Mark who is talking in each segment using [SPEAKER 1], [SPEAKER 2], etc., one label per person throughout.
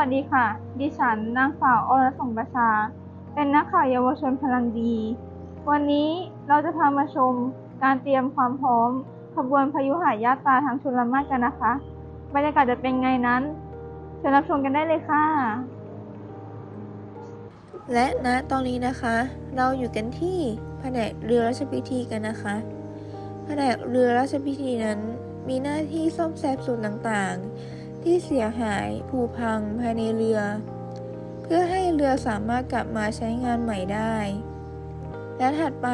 [SPEAKER 1] วัสดีค่ะ ดิฉันนางสาวอรสงประชา เป็นนักข่าวเยาวชนพลังดี วันนี้เราจะพามาชมการเตรียมความพร้อม ขบวนพายุหายาตาทางชลมาศกันนะคะ บรรยากาศจะเป็นไงนั้นเชิญรับชมกันได้เลยค่ะ
[SPEAKER 2] และณตอนนี้นะคะ เราอยู่กันที่แผนกเรือราชพิธีกันนะคะ แผนกเรือราชพิธีนั้นมีหน้าที่ซ่อมแซมส่วนต่างๆ ที่เสียหายผุพังภายในเรือ เพื่อให้เรือสามารถกลับมาใช้งานใหม่ได้ และถัดไป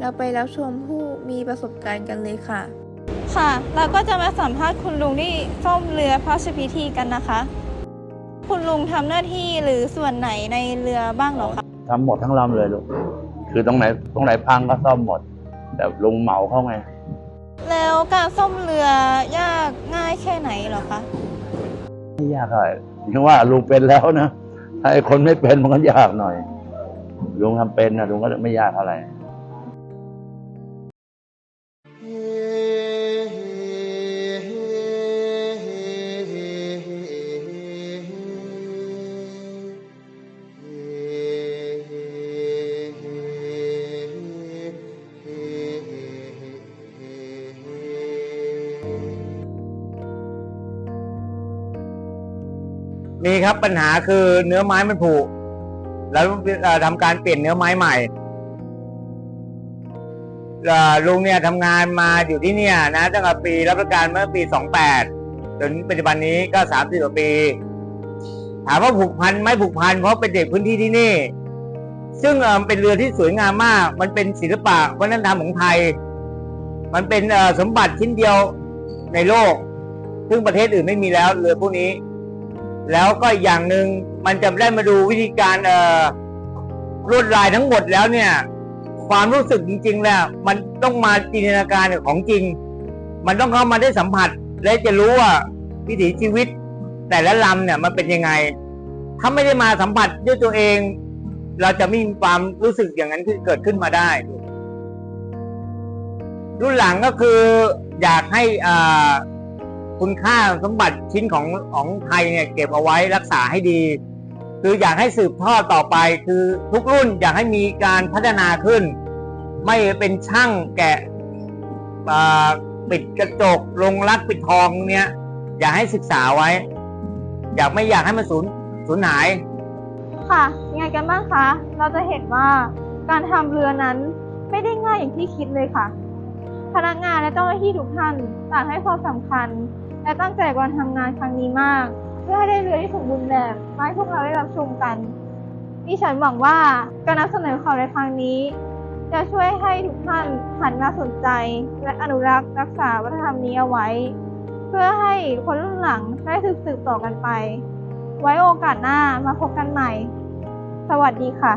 [SPEAKER 2] เราไปรับชมผู้มีประสบการณ์กันเลยค่ะ
[SPEAKER 1] ค่ะ เราก็จะมาสัมภาษณ์คุณลุงที่ซ่อมเรือพระราชพิธีกันนะคะ คุณลุงทำหน้าที่หรือส่วนไหนในเรือบ้างเหรอคะ
[SPEAKER 3] ทำหมดทั้งลำเลยลูก คือตรงไหนตรงไหนพังก็ซ่อมหมด แต่ลุงเหมาเข้าไง
[SPEAKER 1] แล้วการซ่อมเรือยากง่ายแค่ไหนหรอคะ
[SPEAKER 3] ไม่ยากเท่าไหร่ถึงว่าลุงเป็นแล้วนะถ้าไอ้คนไม่เป็นมันก็ยากหน่อยลุงทำเป็นนะลุงก็ไม่ยากเท่าไหร่
[SPEAKER 4] มีครับปัญหาคือเนื้อไม้มันผุแล้วทำการเปลี่ยนเนื้อไม้ใหม่ลุงเนี่ยทำงานมาอยู่ที่เนี่ยนะตั้งแต่ปีรับราชการเมื่อปี 28จนปัจจุบันนี้ก็30กว่าปี ถามว่าผูกพันไม่ผูกพันเพราะเป็นเด็กพื้นที่ที่นี่ ซึ่งเป็นเรือที่สวยงามมาก มันเป็นศิลปะวัฒนธรรมของไทย มันเป็นสมบัติชิ้นเดียวในโลก ซึ่งประเทศอื่นไม่มีแล้วเรือพวกนี้ แล้วก็อย่างหนึ่งมันจะได้มาดูวิธีการเอ่อลวดลายทั้งหมดแล้วเนี่ย ความรู้สึกจริงๆแล้วมันต้องมาจินตนาการของจริง มันต้องเข้ามาได้สัมผัส และจะรู้ว่าวิถีชีวิต แต่ละลำเนี่ยมันเป็นยังไง ถ้าไม่ได้มาสัมผัสด้วยตัวเอง เราจะไม่มีความรู้สึกอย่างนั้นเกิดขึ้นมาได้ รุ่นหลังก็คืออยากให้อ่า คุณค่าสมบัติชิ้นของของไทยเนี่ยเก็บเอาไว้รักษาให้ดี คืออยากให้สืบทอดต่อไปคือทุกรุ่นอยากให้มีการพัฒนาขึ้น ไม่เป็นช่างแกะปิดกระจกลงรักปิดทองเนี่ย อยากให้ศึกษาไว้ อยากไม่อยากให้มันสูญสูญหาย
[SPEAKER 1] ค่ะยังไงกันบ้างคะ เราจะเห็นว่าการทำเรือนั้นไม่ได้ง่ายอย่างที่คิดเลยค่ะ พนักงานและเจ้าหน้าที่ทุกท่านต่างให้ความสำคัญ และตั้งใจกับการทำงานครั้งนี้มาก เพื่อให้ได้เรือที่สมบูรณ์แบบมาให้พวกเราได้รับชมกันดิฉันหวังว่าการนำเสนอข่าวในครั้งนี้ จะช่วยให้ทุกท่านหันมาสนใจ และอนุรักษ์รักษาวัฒนธรรมนี้เอาไว้ เพื่อให้คนรุ่นหลังได้สืบสืบต่อกันไป ไว้โอกาสหน้ามาพบกันใหม่ สวัสดีค่ะ